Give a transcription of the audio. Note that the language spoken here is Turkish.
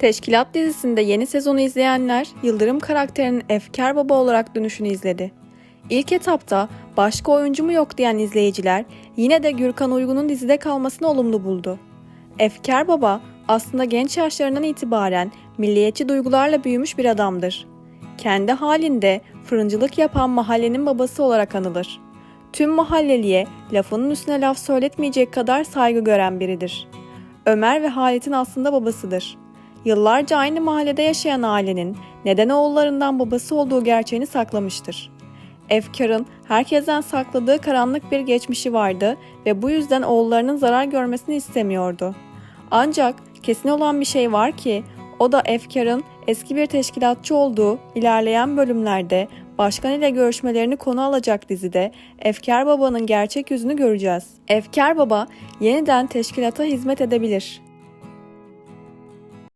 Teşkilat dizisinde yeni sezonu izleyenler Yıldırım karakterinin Efkar Baba olarak dönüşünü izledi. İlk etapta başka oyuncu mu yok diyen izleyiciler yine de Gürkan Uygun'un dizide kalmasını olumlu buldu. Efkar Baba aslında genç yaşlarından itibaren milliyetçi duygularla büyümüş bir adamdır. Kendi halinde fırıncılık yapan mahallenin babası olarak anılır. Tüm mahalleliye lafının üstüne laf söyletmeyecek kadar saygı gören biridir. Ömer ve Halit'in aslında babasıdır. Yıllarca aynı mahallede yaşayan ailenin neden oğullarından babası olduğu gerçeğini saklamıştır. Efkar'ın herkesten sakladığı karanlık bir geçmişi vardı ve bu yüzden oğullarının zarar görmesini istemiyordu. Ancak kesin olan bir şey var ki o da Efkar'ın eski bir teşkilatçı olduğu ilerleyen bölümlerde başkan ile görüşmelerini konu alacak dizide Efkar Baba'nın gerçek yüzünü göreceğiz. Efkar Baba yeniden teşkilata hizmet edebilir.